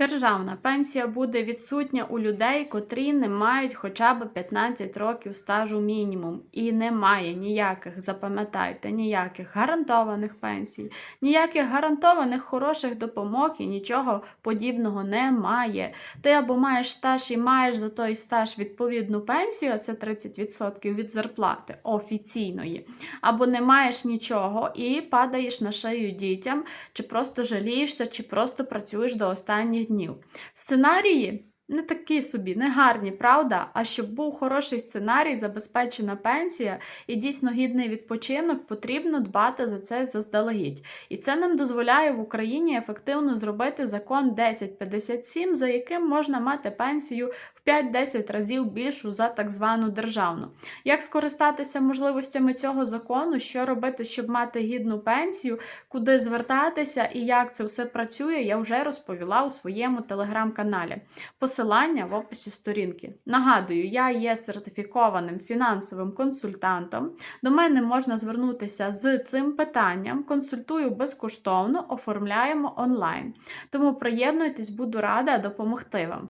Державна пенсія буде відсутня у людей, котрі не мають хоча б 15 років стажу мінімум. І немає ніяких, запам'ятайте, ніяких гарантованих пенсій, ніяких гарантованих хороших допомог і нічого подібного немає. Ти або маєш стаж і маєш за той стаж відповідну пенсію, це 30% від зарплати офіційної, або не маєш нічого і падаєш на шию дітям, чи просто жалієшся, чи просто працюєш до останніх днів. Сценарії не такі собі, не гарні, правда? А щоб був хороший сценарій, забезпечена пенсія і дійсно гідний відпочинок, потрібно дбати за це заздалегідь. І це нам дозволяє в Україні ефективно зробити закон 1057, за яким можна мати пенсію в 5-10 разів більшу за так звану державну. Як скористатися можливостями цього закону, що робити, щоб мати гідну пенсію, куди звертатися і як це все працює, я вже розповіла у своєму телеграм-каналі. Посилання в описі сторінки. Нагадую, я є сертифікованим фінансовим консультантом. До мене можна звернутися з цим питанням. Консультую безкоштовно, оформляємо онлайн. Тому приєднуйтесь, буду рада допомогти вам.